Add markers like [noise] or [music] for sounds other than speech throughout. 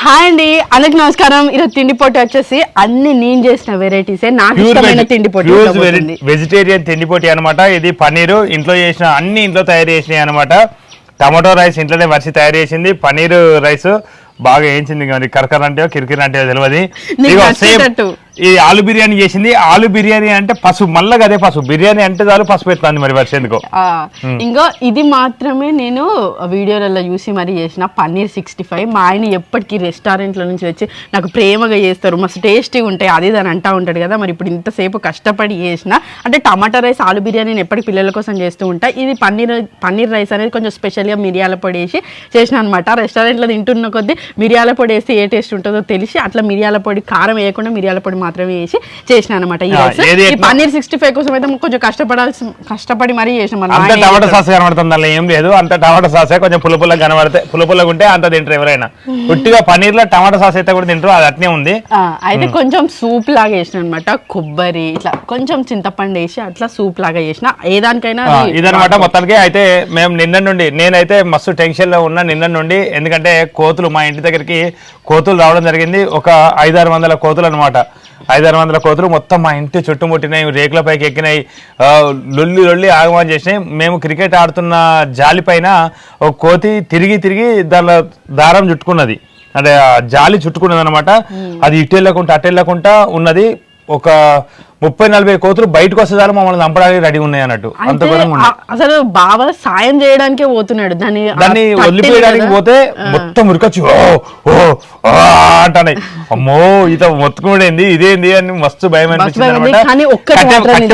Hi అండి. అందరికి నమస్కారం. ఈరోజు తిండి పొట్టి వచ్చేసి అన్ని నేను చేసిన వెరైటీసే నాకు ఇష్టమైన తిండి ఉండబోతుంది. వెజిటేరియన్ తిండిపోటీ అనమాట ఇది పన్నీరు. ఇంట్లో చేసిన అన్ని ఇంట్లో తయారు చేసినాయి అనమాట టమాటో రైస్ ఇంట్లోనే మర్చి తయారు చేసింది. పన్నీర్ రైస్ బాగా వేయించింది. మరి కరకర అంటే కిరికిరి అంటే తెలియదు ఈ ఆలు బిర్యానీ చేసింది. ఆలు బిర్యానీ అంటే పసుపు మళ్ళీ అదే పసుపు. బిర్యానీ అంటే చాలు పసుపు ఎత్తుంది మరి ఆ, ఇంకో ఇది మాత్రమే నేను వీడియోలలో చూసి మరి చేసిన పన్నీర్ సిక్స్టీ ఫైవ్. మా ఆయన ఎప్పటికీ రెస్టారెంట్ల నుంచి వచ్చి నాకు ప్రేమగా చేస్తారు. మస్తు టేస్టీగా ఉంటాయి. అది దాని అంటా ఉంటాడు కదా మరి. ఇప్పుడు ఇంతసేపు కష్టపడి చేసిన అంటే టమాటా రైస్ ఆలు బిర్యానీ నేను ఎప్పటికి పిల్లల కోసం చేస్తూ ఉంటా. ఇది పన్నీర్ పన్నీర్ రైస్ అనేది కొంచెం స్పెషల్గా మిరియాల పొడి వేసి చేసిన అనమాట రెస్టారెంట్లో తింటున్న కొద్దీ మిరియాల పొడి వేస్తే ఏ టేస్ట్ ఉంటుందో తెలిసి అట్లా మిరియాల పొడి కారం వేయకుండా మిరియాల పొడి మాత్రమే వేసి చేసిన అనమాట ఈ రైస్ ఈ? పన్నీర్ సిక్స్టీ ఫైవ్ కోసం అయితే కొంచెం కష్టపడాల్సి కష్టపడి మరీ చేసిన అంత టమాటా. సాస్ కనబడుతుంది అందులో ఏం లేదు. అంత టమాటా సాసే కొంచెం పుల్ల పుల్ల కనబడితే పుల్ల పుల్లగా ఉంటే అంత తింటారు ఎవరైనా. ఉట్టిగా పన్నీర్లో టమాటా సాస్ అయితే కూడా తింటారు అది అట్నే ఉంది. అయితే కొంచెం సూప్ లాగా చేసిన అనమాట కొబ్బరి ఇట్లా కొంచెం చింతపండు వేసి అట్లా సూప్ లాగా చేసిన ఏ దానికైనా ఆ, అది ఇదనమాట మొత్తానికి. అయితే మేము నిన్న నుండి నేనైతే మస్తు టెన్షన్లో ఉన్నా నిన్న నుండి ఎందుకంటే కోతులు మా ఇంటి దగ్గరికి కోతులు రావడం జరిగింది ఒక ఐదారు వందల కోతులు అనమాట ఐదారు వందల కోతులు మొత్తం మా ఇంటి చుట్టుముట్టినాయి రేకుల పైకి ఎక్కినాయి లొల్లి లొల్లి ఆగమని చేసినాయి మేము క్రికెట్ ఆడుతున్న జాలి పైన ఒక కోతి తిరిగి తిరిగి దానిలో దారం చుట్టుకున్నది. అంటే జాలి చుట్టుకున్నది అనమాట అది ఇటు వెళ్ళకుండా అటు వెళ్ళకుండా ఉన్నది. ఒక ముప్పై నలభై కోతులు బయటకు వస్తే మమ్మల్ని చంపడానికి రెడీ ఉన్నాయి అన్నట్టు. అంత అసలు బావ సాయం చేయడానికే పోతున్నాడు. దాన్ని దాన్ని వదిలిపోయడానికి. పోతే మొత్తం ఉరకొచ్చి ఓ ఓ అంటున్నాయి అమ్మో ఇత మొత్తుకునేది ఇదేంది అని మస్తు భయం అనిపించింది.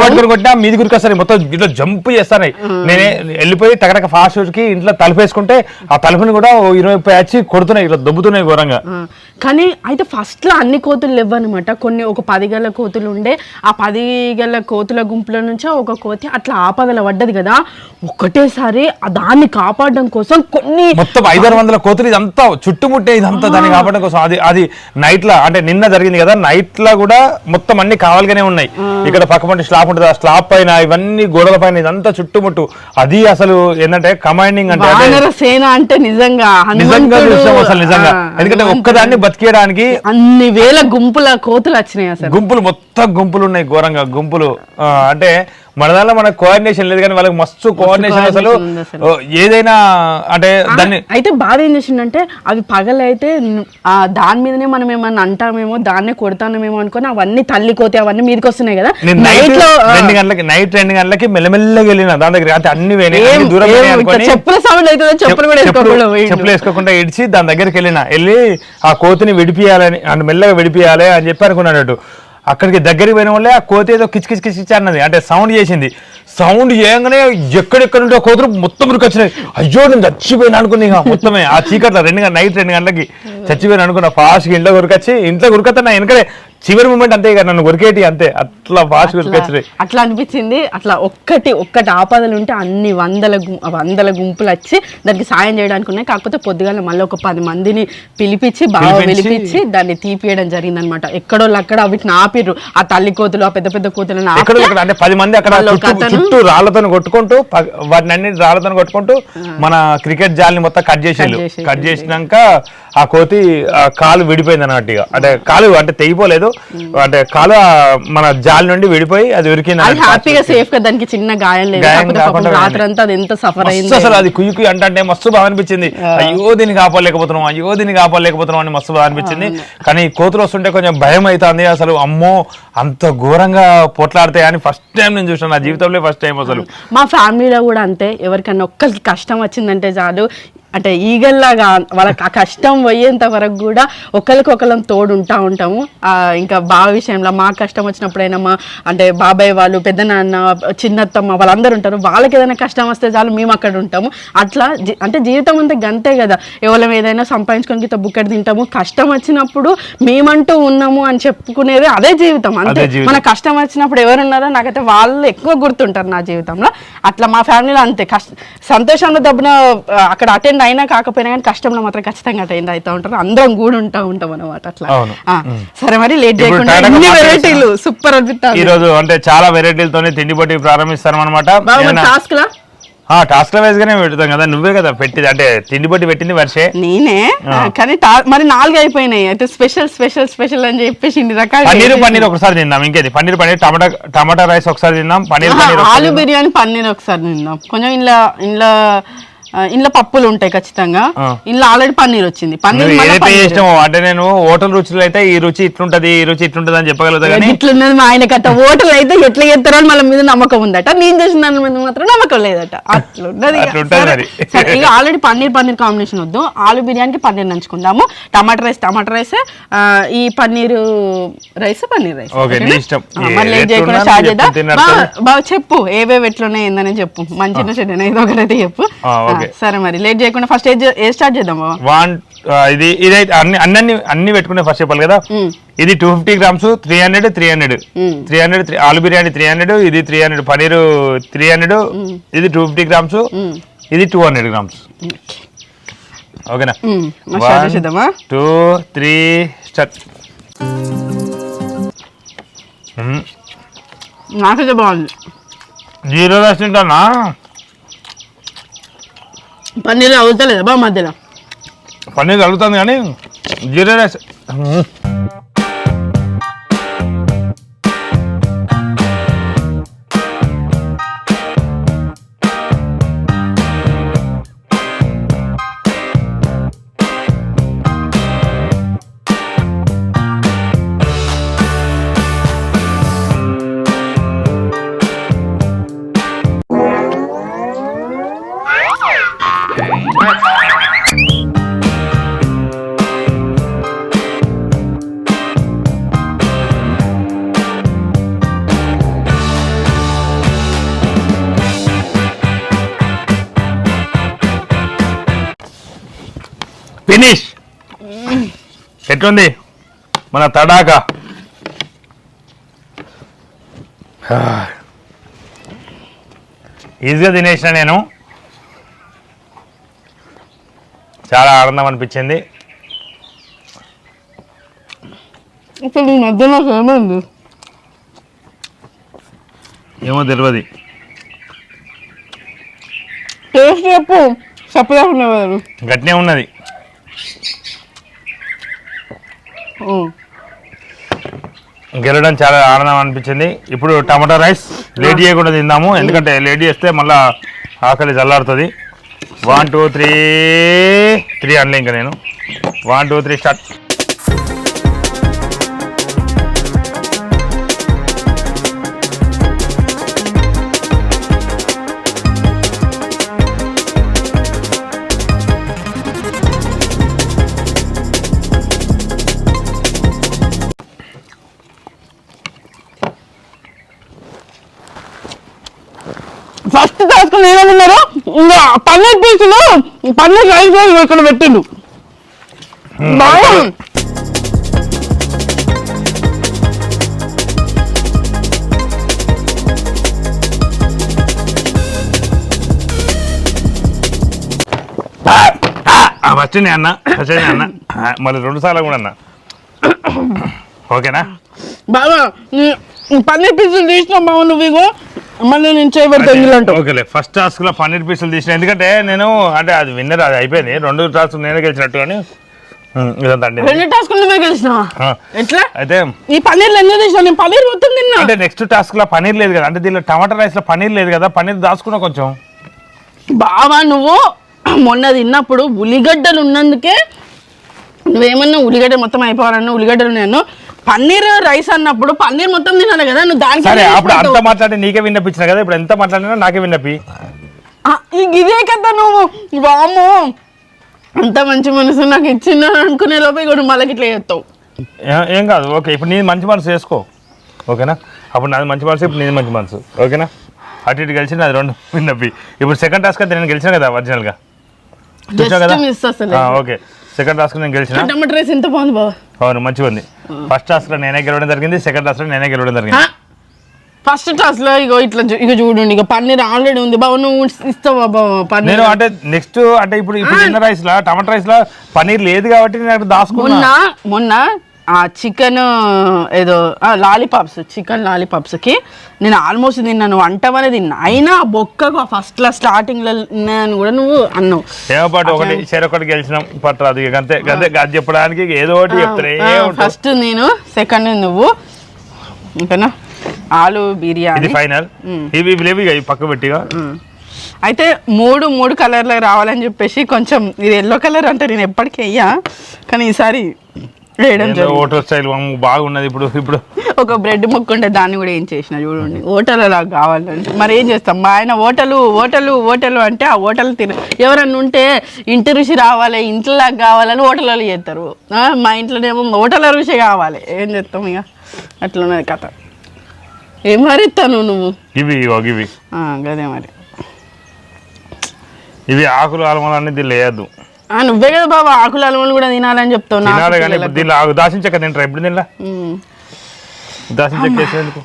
పట్టుకుని కొట్టినా మీది గురికొస్తాయి మొత్తం ఇట్లా జంప్ చేస్తాయి నేనే వెళ్ళిపోయి టకటక ఫాస్ట్కి ఇంట్లో తలుపేసుకుంటే ఆ తలుపుని కూడా ఇరవై ముప్పై వచ్చి కొడుతున్నాయి ఇట్లా దొబ్బుతున్నాయి ఘోరంగా. కానీ అయితే ఫస్ట్లో అన్ని కోతులు లేవన్నమాట. కొన్ని ఒక పది గల కోతులు ఉండే. ఆ పది గల కోతుల గుంపుల నుంచి ఒక కోతి అట్లా ఆపదల పడ్డది కదా. ఒక్కటేసారి ఆ దాన్ని కాపాడడం కోసం కొన్ని మొత్తం ఐదారు వందల కోతులు ఇదంతా చుట్టుముట్టే ఇదంతా దాన్ని కాపాడడం కోసం. అది అది నైట్ లా అంటే నిన్న జరిగింది కదా నైట్ లా కూడా మొత్తం అన్ని కావాలిగానే ఉన్నాయి. ఇక్కడ పక్కపంటి స్లాప్ ఉంటుంది ఆ స్లాప్ పైన ఇవన్నీ గోడల పైన ఇదంతా చుట్టుముట్టు. అది అసలు ఏంటంటే కమాండింగ్ అంటే సేన అంటే నిజంగా నిజంగా అసలు నిజంగా. ఎందుకంటే. ఒక్కదాన్ని బతికేయడానికి అన్ని వేల గుంపుల కోతులు వచ్చినాయి అసలు. గుంపులు మొత్తం గుంపులు ఉన్నాయి. ఘోరంగా గుంపులు. అంటే మన దానిలో మనకు కోఆర్డినేషన్ లేదు కానీ వాళ్ళకి మస్తు కోఆర్డినేషన్ అసలు. ఏదైనా అంటే దాన్ని అయితే బాధ ఏం చేసిండంటే అవి పగలైతే దాని మీదనే మనం ఏమన్నా అంటామేమో దాన్నే కొడతామేమో అనుకొని అవన్నీ తల్లి కోతి అవన్నీ మీదకి వస్తున్నాయి కదా. నైట్లో రెండు గంటలకి నైట్ రెండు గంటలకి మెల్లమెల్లగా వెళ్ళిన. దాని దగ్గర అంటే అన్ని చెప్పుల సౌండ్ అవుతుందో చెప్పులు కూడా చెప్పులు వేసుకోకుండా ఇడిచి దాని దగ్గరికి వెళ్ళిన. వెళ్ళి ఆ కోతిని విడిపియాలని మెల్లగా విడిపియాలి అని చెప్పి అనుకున్నాడు అక్కడికి దగ్గరికి పోయిన వాళ్ళే ఆ కోతి ఏదో కిచ్ కిచ్ కిచ్ కిచ్ అన్నది. అంటే సౌండ్ చేసింది. సౌండ్ చేయగానే ఎక్కడెక్కడ ఉంటే కోతులు మొత్తం వచ్చినాయి. అయ్యో నేను చచ్చిపోయినా అనుకుని ఇక మొత్తమే. ఆ చీకట్లో రెండు నైట్ రెండు గంటలకి చచ్చిపోయినా అనుకున్నా ఫాస్ట్గా ఇంట్లో కొరికొచ్చి ఇంట్లో కొరికొస్తా నా వెనకలే చివరి మూమెంట్ అంతే ఇక నన్ను కొరికేటి అంతే. అట్లా ఫాస్ట్ కొరికొచ్చినాయి అట్లా అనిపించింది. అట్లా ఒక్కటి ఒక్కటి ఆపదలు ఉంటే అన్ని వందల వందల గుంపులు వచ్చి దానికి సాయం చేయడానికి ఉన్నాయి. కాకపోతే పొద్దుగాల మళ్ళీ ఒక పది మందిని పిలిపించి బాగా పిలిపించి- దాన్ని తీపియడం జరిగిందనమాట ఎక్కడో అక్కడ వీటిని ఆపిర్రు. ఆ తల్లి కోతులు ఆ పెద్ద పెద్ద కోతులను ఎక్కడ ఇక్కడ అంటే పది మంది అక్కడ చుట్టూ రాళ్ళతో కొట్టుకుంటూ వాటిని అన్ని రాళ్ళతో కొట్టుకుంటూ మన క్రికెట్ జాల్ని మొత్తం కట్ చేసేళ్ళు. కట్ చేసినాక ఆ కోతి ఆ కాలు విడిపోయింది అన్నట్టు ఇక. అంటే కాలు అంటే తెగిపోలేదు. అంటే కాలు మన జాలి నుండి విడిపోయి అది ఉరికింది అది. హ్యాపీగా సేఫ్గా దానికి చిన్న గాయం లేదు. గాయం కాకపోతే పాపం కాకుండా రాత్రి అంతా అది ఎంత సఫర్ మస్తు అయింది అసలు అది కుయ్యి కుయ్యి అంటే మస్తు బాగా అనిపించింది. అయ్యో దీన్ని కాపాడలేకపోతున్నాం అయ్యో దీన్ని కాపాడలేకపోతున్నాం అని మస్తు బాగా అనిపించింది. కానీ కోతులు వస్తుంటే కొంచెం భయం అవుతుంది. అసలు అమ్మో అంత ఘోరంగా పొట్లాడతాయి అని ఫస్ట్ టైం నేను చూసాను నా జీవితంలో ఫస్ట్ టైం అసలు. మా ఫ్యామిలీలో కూడా అంతే. ఎవరికన్నా ఒక్కరికి కష్టం వచ్చిందంటే చాలు. అంటే ఈగల్లాగా వాళ్ళకి ఆ కష్టం పోయేంత వరకు కూడా ఒకరికొకరం తోడు ఉంటా ఉంటాము ఇంకా బావ విషయంలో మా కష్టం వచ్చినప్పుడైనా మా అంటే బాబాయ్ వాళ్ళు పెద్దనాన్న చిన్నత్తమ్మ వాళ్ళందరూ ఉంటారు. వాళ్ళకి ఏదైనా కష్టం వస్తే చాలు మేము అక్కడ ఉంటాము. అట్లా అంటే జీవితం అంతా గంతే కదా. ఎవరం ఏదైనా సంపాదించుకొని గిట్ట బుక్కడి తింటాము. కష్టం వచ్చినప్పుడు మేమంటూ ఉన్నాము అని చెప్పుకునేది అదే జీవితం. అంతే. మన కష్టం వచ్చినప్పుడు ఎవరున్నారో నాకైతే వాళ్ళు ఎక్కువ గుర్తుంటారు నా జీవితంలో. అట్లా మా ఫ్యామిలీలో అంతే. కష్ట సంతోషంలో దబ్బున అక్కడ అటెండ్ అయినా కాకపోయినా కానీ కష్టంలో మాత్రం ఖచ్చితంగా అటెండ్ అవుతా ఉంటారు. అందరం కూడా ఉంటా ఉంటాం అనమాట అట్లా. సరే మరి లేట్ చేయకుండా అన్ని. వెరైటీలు సూపర్ ఈ అనిపిస్తాను రోజు అంటే చాలా వెరైటీలతోనే తిండి పోటీ ప్రారంభిస్తాం అనమాట టాస్క్ లా టాస్క్ వైజ్ గానే పెడతాం కదా. నువ్వే కదా పెట్టింది. అంటే తిండి బట్టి పెట్టింది వర్షే. నేనే. కానీ మరి నాలుగు అయిపోయినాయి. అయితే స్పెషల్ స్పెషల్ స్పెషల్ అని చెప్పేసి ఇన్ని రకాలు పన్నీర్ పన్నీర్ ఒకసారి తిందాం. ఇంకేది? పన్నీర్ పన్నీర్ టమాటా టమాటా రైస్ ఒకసారి తిందాం. పన్నీర్ ఆలు. బిర్యానీ పన్నీర్ ఒకసారి తిందాం. కొంచెం ఇంట్లో ఇంట్లో ఆ, ఇంట్లో పప్పులు ఉంటాయి ఖచ్చితంగా. ఇంట్లో ఆల్రెడీ పన్నీర్ వచ్చింది. పన్నీర్ ఏదైతే. ఇష్టమో అంటే నేను హోటల్ రుచులు అయితే ఈ రుచి ఇట్లుంటది ఈ రుచి ఇట్లుంటది అని చెప్పగలుగుతా ఇట్లున్నది మా ఆయన కట్ట ఓటర్లు అయితే ఎట్లా చేస్తారో అని మళ్ళీ మీద నమ్మకం ఉందట. నేను చేసిన దాని మీద మాత్రం నమ్మకం లేదట. అట్లుంటది సరే, ఇక ఆల్రెడీ పన్నీర్ పన్నీర్ కాంబినేషన్ వద్దు. ఆలు బిర్యానీకి పన్నీర్ నంచుకుందాము. టమాటా రైస్ టమాటా రైస్. ఈ పన్నీర్ రైస్ పన్నీర్ రైస్. బాగా చెప్పు. ఏవేవి ఎట్లున్నాయి ఏందని చెప్పు. మంచిగా చెడ్డనా ఏదో ఒకటి చెప్పు. ఓకే. సరే మరి లేట్ చేయకుండా ఫస్ట్ ఏ స్టార్ట్ చేద్దాం వన్ ఇది ఇదైతే అన్ని అన్ని అన్ని పెట్టుకునే ఫస్ట్ చెప్పాలి కదా. ఇది two fifty grams three hundred three hundred. Three hundred ఆలు బిర్యానీ త్రీ హండ్రెడ్ ఇది three hundred paneer three hundred ఇది టూ ఫిఫ్టీ గ్రామ్స్. ఇది టూ హండ్రెడ్ గ్రామ్స్ ఓకేనా చేసేద్దామా? టూ త్రీ స్టార్ట్ నాకైతే బాగుంది. జీరో రెస్టారెంట్ అన్నా పన్నీర్ అవుతలేదా బా మధ్యలో. పన్నీర్ కలుగుతుంది కానీ జీరో రైస్. ఎట్లుంది మన తడాక. ఈజీగా తినేసిన నేను. చాలా ఆనందం అనిపించింది. అసలు ఈ మధ్య నాకు ఏమైంది? ఏమో తెలియదు టేస్ట్ చెప్పు. చెప్పలేకుండా గట్టినే ఉన్నది. గెలవడం చాలా ఆనందం అనిపించింది. ఇప్పుడు టమాటా రైస్ లేట్ చేయకుండా తిందాము. ఎందుకంటే లేట్ చేస్తే మళ్ళా ఆకలి చల్లారుతుంది వన్ టూ త్రీ త్రీ అనలే ఇంకా నేను. One two three start. ఇంకా పన్నీర్ పీసులు పన్నీర్ రైస్ ఇక్కడ పెట్టిండు. బాగా. ఫస్ట్ అన్న ఫస్ట్ నేను అన్న మళ్ళీ రెండు సార్లు కూడా అన్న. ఓకేనా? ఈ పన్నీర్ పీసులు తీసిన బావ నువ్వు ఇగో. మళ్ళీ నేను చేయబెడతా ఇందులో అంటావు. ఓకేలే. ఫస్ట్ టాస్క్లో పన్నీర్ పీసులు తీసిన. ఎందుకంటే నేను అంటే అది విన్నర్ అది అయిపోయింది. రెండు టాస్క్ నేనే గెలిచినట్టు కానీ రెండు టాస్క్ నువ్వే ఎట్లా? అయితే ఈ పన్నీర్లు ఎందుకు తీసినా నేను పన్నీర్ మొత్తం తిన్నా. అంటే నెక్స్ట్ టాస్క్లో పన్నీర్ లేదు కదా. అంటే దీనిలో టమాటా రైస్లో పన్నీర్ లేదు కదా. పన్నీర్ దాచుకున్నా కొంచెం. బావా నువ్వు మొన్న తిన్నప్పుడు ఉల్లిగడ్డలు ఉన్నందుకే నువ్వేమన్నా ఉల్లిగడ్డ మొత్తం అయిపోవాలన్నా ఉల్లిగడ్డలు నేను పన్నీర్ రైస్ అన్నప్పుడు పన్నీర్ మొత్తం తినాలి కదా నువ్వు దానికి సరే అప్పుడు అంత? మాట్లాడి నీకే విన్నపించిన కదా ఇప్పుడు ఎంత మాట్లాడినా నాకే విన్నపి. ఇదే కదా నువ్వు. వాము అంత మంచి మనసు నాకు ఇచ్చిన అనుకునే లోపే కూడా మళ్ళీ ఇట్లా చేస్తావు. ఏ- కాదు ఓకే ఇప్పుడు నీ మంచి మనసు చేసుకో. ఓకేనా? అప్పుడు నాది మంచి మనసు ఇప్పుడు నీది మంచి మనసు. ఓకేనా? అటు ఇటు గెలిచి నాది రెండు విన్నపి. ఇప్పుడు సెకండ్ టాస్క్ అయితే నేను గెలిచిన కదా ఒరిజినల్గా? చూసావు కదా? జస్ట్ మిస్ అసలు. ఆ, ఓకే. సెకండ్ టాస్క్ నేను గెలిచిన. టమాటా రైస్ ఎంత బాగుంది బావా? అవును మంచిగా ఉంది. ఫస్ట్ టాస్క్లో నేనే గెలవడం జరిగింది సెకండ్ టాస్క్లో నేనే గెలవడం జరిగింది. ఫస్ట్ టాస్లో ఇగో ఇట్లా ఇగో చూడండి ఇక పన్నీర్ ఆల్రెడీ ఉంది బావ నువ్వు ఇస్తావా బావ పన్నీర్? నేను అంటే నెక్స్ట్ అంటే ఇప్పుడు ఇప్పుడు చిన్న రైస్ లా టమాటా రైస్ లా పన్నీర్ లేదు కాబట్టి నేను దాచుకున్నా. మొన్న మొన్న ఆ చికెన్ ఏదో లాలీపాప్స్ చికెన్ లాలీపాప్స్కి నేను ఆల్మోస్ట్ తిన్నాను. అంటమనే తిన్నా. అయినా బొక్కకు ఫస్ట్లో స్టార్టింగ్లో ఉన్నాయని కూడా నువ్వు అన్నావు. ఏమో ఒకటి చెరొకటి గెలిచినాం. పట్టు అది ఇక అంతే. అంతే. అది చెప్పడానికి ఏదో ఒకటి. ఫస్ట్ నేను సెకండ్ నువ్వు. ఓకేనా? ఆలు బిర్యానీ. ఫైనల్. ఇవి లేవు పక్క పెట్టిగా. అయితే మూడు మూడు కలర్లు రావాలని చెప్పేసి కొంచెం ఇది ఎల్లో కలర్ అంటే నేను ఎప్పటికీ వెయ్యా కానీ ఈసారి ఓటర్ స్టైల్ బాగున్నది ఇప్పుడు ఇప్పుడు. ఒక బ్రెడ్ ముక్క ఉంటే దాన్ని కూడా ఏం చేసిన చూడండి. ఓటలు అలా కావాలంటే. మరి ఏం చేస్తాం? మా ఆయన ఓటలు ఓటలు ఓటలు అంటే ఆ ఓటలు తిన ఎవరన్నా ఉంటే ఇంటి రుచి రావాలి ఇంట్లో కావాలని ఓటలలో చేస్తారు. మా ఇంట్లోనేమో ఓటల రుచి కావాలి. ఏం చేస్తాం ఇక అట్లున్నది కథ. ఏం మరిస్తాను నువ్వు? ఇవి ఇవి గదే మరి. ఇవి ఆకులు ఆలమలన్నీ దీనిలో వేయద్దు ఆ, నువ్వే కదా బాబా ఆకుల అలములు కూడా తినాలని చెప్తావు తినాలి కానీ పిల్లలకు. ఇప్పుడు దీనిలో ఆకు చెక్క తింటారా? ఇప్పుడు దీనిలో చెక్క వేసేందుకు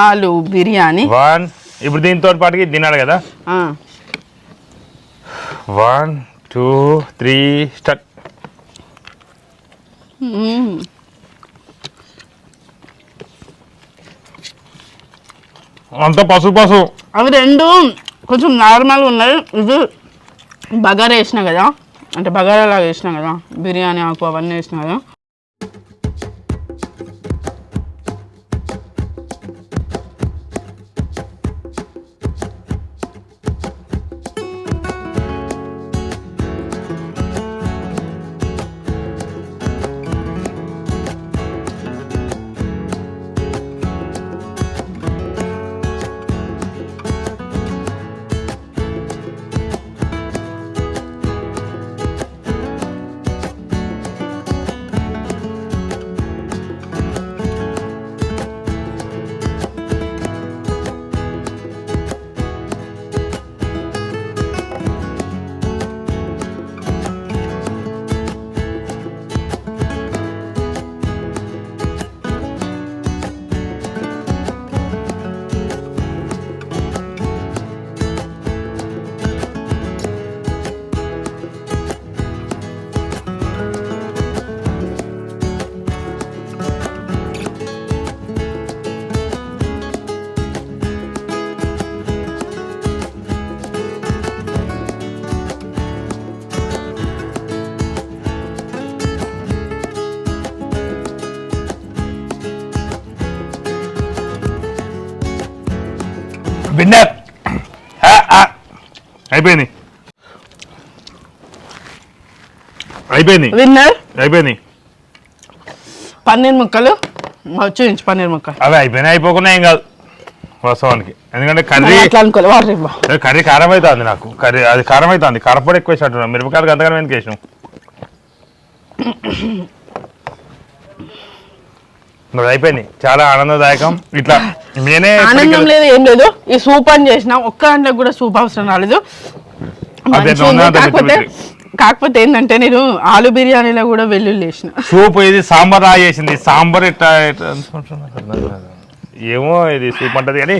ఆలు బిర్యానీ. వన్ ఇప్పుడు దీంతో పాటుకి తినాలి కదా? One two three start. అంత పసుపు పసుపు. అవి రెండు కొంచెం నార్మల్గా ఉన్నాయి. ఇది బగారా వేసిన కదా అంటే బగారా లాగా వేసినా కదా బిర్యానీ ఆకు అవన్నీ వేసినా కదా. అయిపోయింది. విన్నర్? అయిపోయింది. పన్నీర్ ముక్కలు? చూపించు పన్నీర్ ముక్కలు అవి అయిపోయినాయి అయిపోకుండా ఏం కాదు వాస్తవానికి. ఎందుకంటే కర్రీ కర్రీ కారం అవుతుంది నాకు. కర్రీ అది కారం అవుతుంది కారపొడి ఎక్కువ వేసినట్టున్నా మిరపకాయలు అంతగానే ఎందుకు వేసినాం మరి అయిపోయింది. చాలా ఆనందదాయకం. ఇట్లా నేనే ఆనందం లేదు ఏం లేదు. ఈ సూప్ అని చేసిన ఒక్క దాంట్లో కూడా సూప్ అవసరం రాలేదు. కాకపోతే కాకపోతే ఏంటంటే నేను ఆలు బిర్యానీలో కూడా వెల్లుల్లి వేసిన. సూప్ ఇది సాంబార్ రా చేసింది. సాంబార్ ఇట్లా ఇట్లా అనుకుంటున్నా. ఏమో ఇది సూప్ అంటది కానీ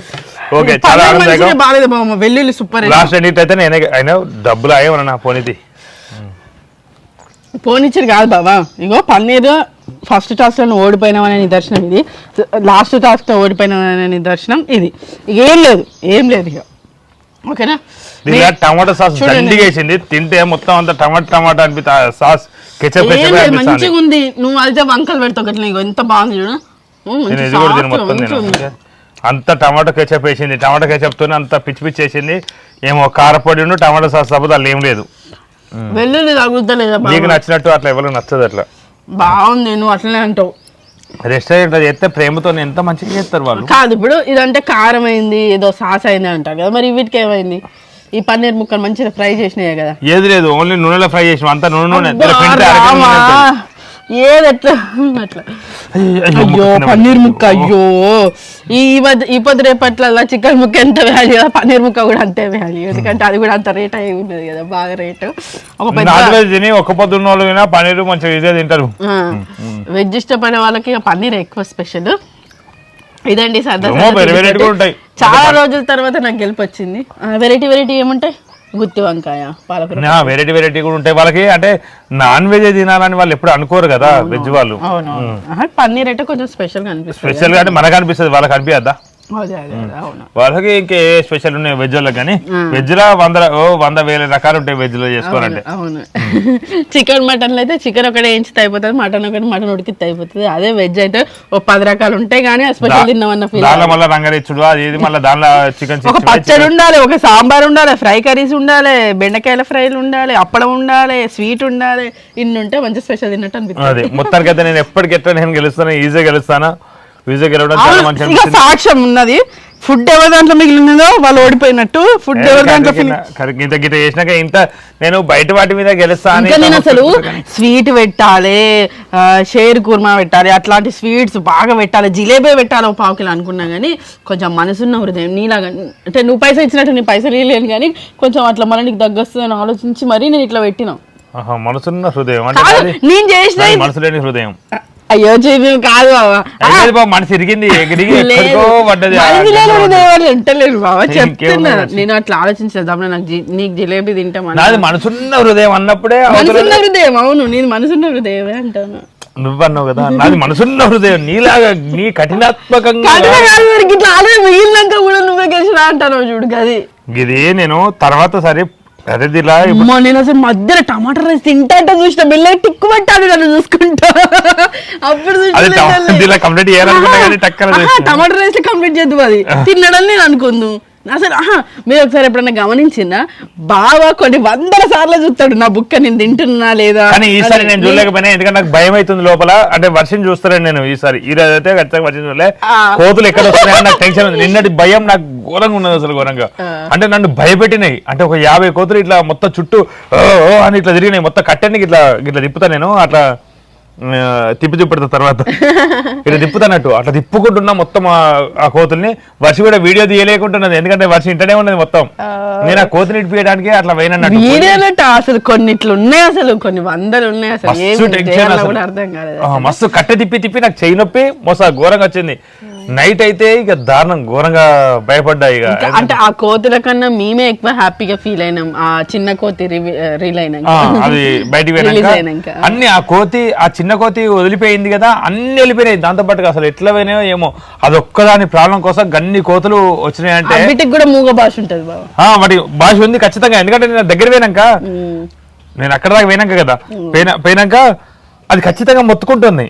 ఓకే చాలా పన్నీర్ మంచిగా ఆనందదాయకం బాగాలేదు బామ్మ వెల్లుల్లి సూపర్ లాస్ట్ ఎన్నిట్ అయితే నేనే అయినా డబ్బులు అయ్యేమన్నా పోనీది. పోనిచ్చారు కాదు బాబా ఇగో పన్నీర్ ఫస్ట్ టాస్క్లో నువ్వు ఓడిపోయినావనే నిదర్శనం ఇది. లాస్ట్ టాస్క్లో ఓడిపోయినావనే నిదర్శనం ఇది. ఇక ఏం లేదు ఏం లేదు ఇక ఓకేనా? దీనిలో టమాటా సాస్. దండిగా వేసింది తింటే మొత్తం అంతా టమాటా టమాటా అనిపిస్తా సాస్ కెచప్ మంచిగా ఉంది నువ్వు అయితే వంకలు పెడతావు గట్ల ఇగో ఎంత బాగుంది చూడు. నేను ఇది కూడా దీని మొత్తం. తిన్నాను అంత టమాటా కెచప్ వేసింది. టమాటా కెచప్ తోనే అంత పిచ్చి పిచ్చి వేసింది. ఏమో కారపొడి ఉండు టమాటా సాస్ తప్ప అలా ఏం లేదు. వెల్లుల్లి తగులుతలేదా నీకు నచ్చినట్టు అట్లా ఎవరికి నచ్చదు అట్లా. బాగుంది నువ్వు అట్లనే అంటావు. రెస్టారెంట్ చేస్తే ప్రేమతో ఎంత మంచిగా చేస్తారు వాళ్ళు? కాదు ఇప్పుడు ఇదంటే కారం అయింది ఏదో సాస్ అయింది అంటారు కదా మరి వీటికి ఏమైంది? ఈ పన్నీర్ ముక్కలు మంచిగా ఫ్రై చేసినాయి కదా. ఏది లేదు ఓన్లీ నూనెలో ఫ్రై చేసాం అంతా నూనె నూనె ఏది ఎట్లా? అట్లా. అయ్యో పన్నీర్ ముక్క అయ్యో. ఈ మధ్య ఈ పొద్దు రేపట్ల చికెన్ ముక్క ఎంత వాల్యూ పన్నీర్ ముక్క కూడా అంతే వాల్యూ ఎందుకంటే అది కూడా అంత రేట్ అయి ఉన్నది కదా బాగా రేటు ఒక పెద్ద ఒక్క పొద్దున్న వాళ్ళు పన్నీరు మంచిగా ఇదే తింటారు. వెజ్ ఇష్టపడే వాళ్ళకి పన్నీర్ ఎక్కువ స్పెషల్ ఇదండి సరదా చాలా రోజుల తర్వాత నాకు గెలుపు వచ్చింది. వెరైటీ వెరైటీ ఏముంటాయి? గుత్తి వంకాయ పాలకూర వెరైటీ వెరైటీ కూడా ఉంటాయి వాళ్ళకి. అంటే నాన్ వెజ్ తినాలని వాళ్ళు ఎప్పుడు అనుకోరు కదా వెజ్ వాళ్ళు. పన్నీర్ అయితే కొంచెం స్పెషల్గా అనిపిస్తుంది. స్పెషల్గా అంటే మనకు అనిపిస్తుంది వాళ్ళకి అనిపించద్దా వాళ్ళకి ఇంకే స్పెషల్ ఉన్నాయి వెజ్ వాళ్ళకి కానీ వెజ్లో వంద ఓ వంద వేల రకాలు ఉంటాయి వెజ్లో చేసుకోవాలంటే. అవును చికెన్ మటన్ అయితే చికెన్ ఒకటి వేయించితే అయిపోతుంది మటన్ ఒకటి మటన్ ఉడికితే అయిపోతుంది. అదే వెజ్ అయితే ఓ పది రకాలు ఉంటాయి కానీ స్పెషల్ తిన్నామన్న ఫీల్ దానిలో మళ్ళీ రంగరిచ్చుడు అది ఇది మళ్ళీ దానిలో చికెన్ ఒక పచ్చడి ఉండాలి ఒక సాంబార్ ఉండాలి ఫ్రై కర్రీస్ ఉండాలి బెండకాయల ఫ్రైలు ఉండాలి అప్పడం ఉండాలి స్వీట్ ఉండాలి ఇన్ని ఉంటే మంచి స్పెషల్ తిన్నట్టు అనిపిస్తుంది. అది మొత్తానికి అయితే నేను ఎప్పటికెట్లా నేను గెలుస్తాను ఈజీగా గెలుస్తాను ఈజీగా గెలవడం సాక్ష్యం ఉన్నది. ఫుడ్ ఎవరి దాంట్లో మిగిలినదో వాళ్ళు ఓడిపోయినట్టు ఫుడ్ ఎవరి దాంట్లో ఇంత గిట్ట చేసినాక ఇంత నేను బయట వాటి మీద గెలుస్తా అని ఇంకా నేను అసలు స్వీట్ పెట్టాలి షేర్ కుర్మా పెట్టాలి అట్లాంటి స్వీట్స్ బాగా పెట్టాలి జిలేబీ పెట్టాలి ఒక పావు కిలో అనుకున్నా కానీ కొంచెం మనసున్న హృదయం నీలాగా అంటే నువ్వు పైసలు ఇచ్చినట్టు నీ పైసలు ఇవ్వలేను కానీ కొంచెం అట్లా మళ్ళీ నీకు తగ్గొస్తుందని ఆలోచించి మరీ నేను ఇట్లా పెట్టినా. మనసున్న హృదయం. అంటే నేను చేసిన మనసు లేని హృదయం. అయ్యో జీవి కాదు బాబా మనసు ఇరిగింది. ఉంటలేరు బాబా చెప్తున్నా? నేను అట్లా ఆలోచించేద్దాం నాకు నీకు జిలేబీ తింటామని నాది మనసున్న హృదయం అన్నప్పుడే మనసున్న హృదయం అవును నేను మనసున్న హృదయమే అంటాను. నువ్వు అన్నావు కదా నాది మనసున్న హృదయం నీలాగా నీ కఠినాత్మకంగా. మిగిలినాక కూడా నువ్వే గెలిచినా అంటాను చూడు గది. ఇది నేను తర్వాత సరే అదే ఇలా అమ్మా నేను అసలు మధ్యలో టమాటా రైస్ తింటా అంటే చూసిన బిల్ల టిక్కు పట్టాను నన్ను చూసుకుంటా. అప్పుడు చూసిన కంప్లీట్ చేయాలనుకున్నా కానీ. టమాటా రైస్ కంప్లీట్ చేద్దు అది తినడం నేను అనుకుందు. అసలు ఆహా మీరు ఒకసారి ఎప్పుడన్నా గమనించిందా? బాగా కొన్ని వందల సార్లు చూస్తాడు నా బుక్క నేను తింటున్నా లేదా? కానీ ఈసారి. నేను చూడలేకపోయినా ఎందుకంటే నాకు భయం అవుతుంది లోపల. అంటే వర్షం చూస్తాను నేను ఈసారి. ఈ రోజు అయితే ఖచ్చితంగా వర్షం చూడలే. కోతులు ఎక్కడ వస్తున్నాయని నాకు టెన్షన్ ఉంది. నిన్నటి భయం నాకు ఘోరంగా ఉన్నది అసలు ఘోరంగా. అంటే నన్ను భయపెట్టినాయి. అంటే ఒక యాభై కోతులు ఇట్లా మొత్తం చుట్టూ అని ఇట్లా తిరిగినాయి. మొత్తం కట్టెనికి ఇట్లా ఇట్లా తిప్పుతా నేను. అట్లా తిప్పి చూపెడతా తర్వాత. ఇట్లా తిప్పుతానట్టు. అట్లా తిప్పుకుంటున్నా మొత్తం ఆ- కోతుల్ని. వర్ష కూడా వీడియో తీయలేకుంటున్నది. ఎందుకంటే వర్షం ఇంటనే ఉన్నది మొత్తం. నేను ఆ కోతిని ఇడిపియడానికి అట్లా పోయినట్టు అసలు కొన్ని ఇట్లా ఉన్నాయి అసలు. కొన్ని వందలు ఉన్నాయి అసలు. టెన్షన్ మస్తు కట్టె తిప్పి తిప్పి నాకు చెయ్యి నొప్పి మోస ఘోరంగా వచ్చింది. నైట్ అయితే ఇక దారుణం ఘోరంగా భయపడ్డా ఇక. అంటే ఆ కోతుల కన్నా మేమే ఎక్కువ హ్యాపీగా ఫీల్ అయినాం. ఆ చిన్న కోతి రీల్ అయినాక. అది బయటికి. అన్ని ఆ కోతి ఆ చిన్న కోతి వదిలిపోయింది కదా అన్ని వెళ్ళిపోయినాయి దాంతో పాటుగా అసలు ఎట్లా పోయినాయో ఏమో. అది ఒక్కదాని ప్రాబ్లం కోసం గన్ని కోతులు వచ్చినాయంటే వీటికి కూడా మూగ భాష ఉంటది బాబా వాటి భాష ఉంది ఖచ్చితంగా. ఎందుకంటే నేను దగ్గర పోయినాక నేను అక్కడ దాకా పోయినాక కదా. పోయినా పోయినాక అది ఖచ్చితంగా మొత్తుకుంటుంది.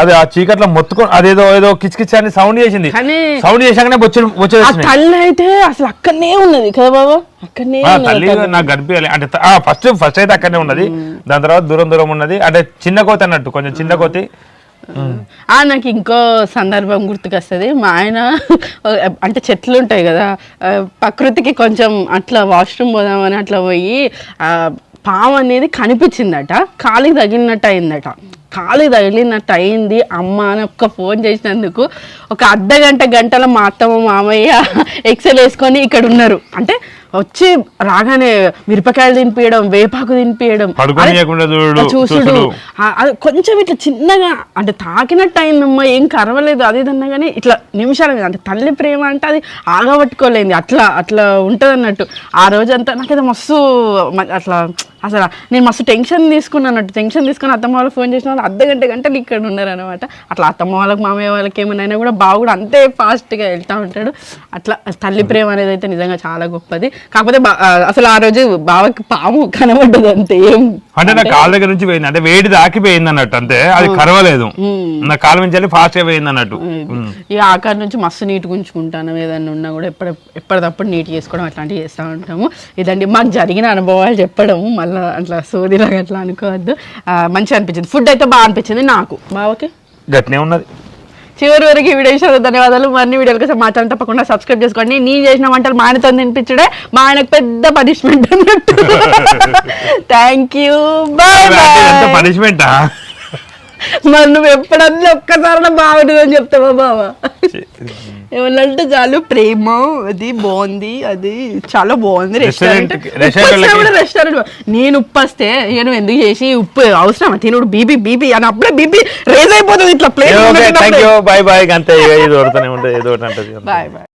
అది ఆ చీకట్లో మొత్తుకు అదేదో ఏదో కిచకిచ అని సౌండ్ చేసింది. కానీ సౌండ్ చేశాకనే బొచ్చు తల్లి అయితే అసలు అక్కడనే ఉన్నది కదా బాబా? అక్కడనే తల్లి నాకు కనిపించాలి. అంటే ఫస్ట్ ఫస్ట్ అయితే అక్కడనే ఉన్నది. దాని తర్వాత దూరం దూరం ఉన్నది. అంటే చిన్న కోతి అన్నట్టు కొంచెం చిన్న కోతి. ఆ నాకు ఇంకో సందర్భం గుర్తుకొస్తుంది. మా ఆయన [laughs] అంటే చెట్లు ఉంటాయి కదా ప్రకృతికి కొంచెం అట్లా వాష్రూమ్ పోదామని అట్లా పోయి ఆ, పాము అనేది కనిపించిందట కాలికి తగిలినట్టు అయిందట కాలికి తగిలినట్టు అయింది అమ్మ అని ఒక్క ఫోన్ చేసినందుకు ఒక అర్ధ గంట గంటల మా అత్తమ్మ మామయ్య ఎక్సెల్ వేసుకొని ఇక్కడ ఉన్నారు అంటే వచ్చి రాగానే మిరపకాయలు తినిపించడం వేపాకు తినిపించడం చూడు, చూసుడు. కొంచెం ఇట్లా చిన్నగా అంటే తాకినట్టు అయిందమ్మా ఏం కరవలేదు అది ఇదన్నా కానీ ఇట్లా నిమిషాల మీద అంటే తల్లి ప్రేమ అంటే అది ఆగబట్టుకోలేంది అట్లా అట్లా ఉంటుంది అన్నట్టు ఆ రోజంతా నాకైతే మస్తు అట్లా అసలు నేను మస్తు టెన్షన్ తీసుకున్నాను అన్నట్టు టెన్షన్ తీసుకుని అత్తమ్మ వాళ్ళకి ఫోన్ చేసిన వాళ్ళు అర్ధ గంట గంటలు ఇక్కడ ఉన్నారు అనమాట అట్లా అత్తమ్మ వాళ్ళకి మామయ్య వాళ్ళకి ఏమైనా అయినా కూడా బావ కూడా అంతే ఫాస్ట్గా వెళ్తూ ఉంటాడు. అట్లా తల్లి ప్రేమ అనేది అయితే నిజంగా చాలా గొప్పది. కాకపోతే అసలు ఆ రోజు బావకి పాము కనబడ్డది అంతే ఏం అంటే నా కాళ్ళ దగ్గర నుంచి పోయింది. అంటే వేడి దాకిపోయింది అన్నట్టు అంతే. అది కరవలేదు. నా కాళ్ళ నుంచి ఫాస్ట్గా పోయింది అన్నట్టు. ఈ ఆకారం నుంచి మస్తు నీట్గా ఉంచుకుంటాను ఏదైనా ఉన్నా కూడా ఎప్పటి ఎప్పటికప్పుడు నీట్ చేసుకోవడం అట్లాంటివి చేస్తూ ఉంటాము. ఇదండి మాకు జరిగిన అనుభవాలు చెప్పడము మళ్ళీ అట్లా సోదిలాగా అట్లా అనుకోవద్దు. మంచిగా అనిపించింది. ఫుడ్ అయితే బాగా అనిపించింది నాకు. బావకి? గట్నే ఉన్నది. చివరి వరకు ఈ వీడియో ధన్యవాదాలు. మరిన్ని వీడియోల కోసం మా ఛానల్ తప్పకుండా సబ్స్క్రైబ్ చేసుకోండి. నేను చేసిన వంటలు మా ఆయనతో తినిపించడే. మా ఆయనకు పెద్ద పనిష్మెంట్ అన్నట్టు. థ్యాంక్ యూ బాయ్ బాయ్ పనిష్మెంటా మరి నువ్వు ఎప్పుడన్నా ఒక్కసారి బాగుంటుందని చెప్తావా బావా? ఏమన్నంటే చాలు ప్రేమ అది బాగుంది అది చాలా బాగుంది రెస్టారెంట్ రెస్టారెంట్ నేను ఉప్పు వస్తే నేను ఎందుకు చేసి ఉప్పు అవసరమా? తినుడు బీపీ బీపీ అని అప్పుడే బీపీ రేజ్ అయిపోతుంది ఇట్లా ప్లేట్ యూ బాయ్ బాయ్ అంతే ఇది ఉంటుంది బాయ్ బాయ్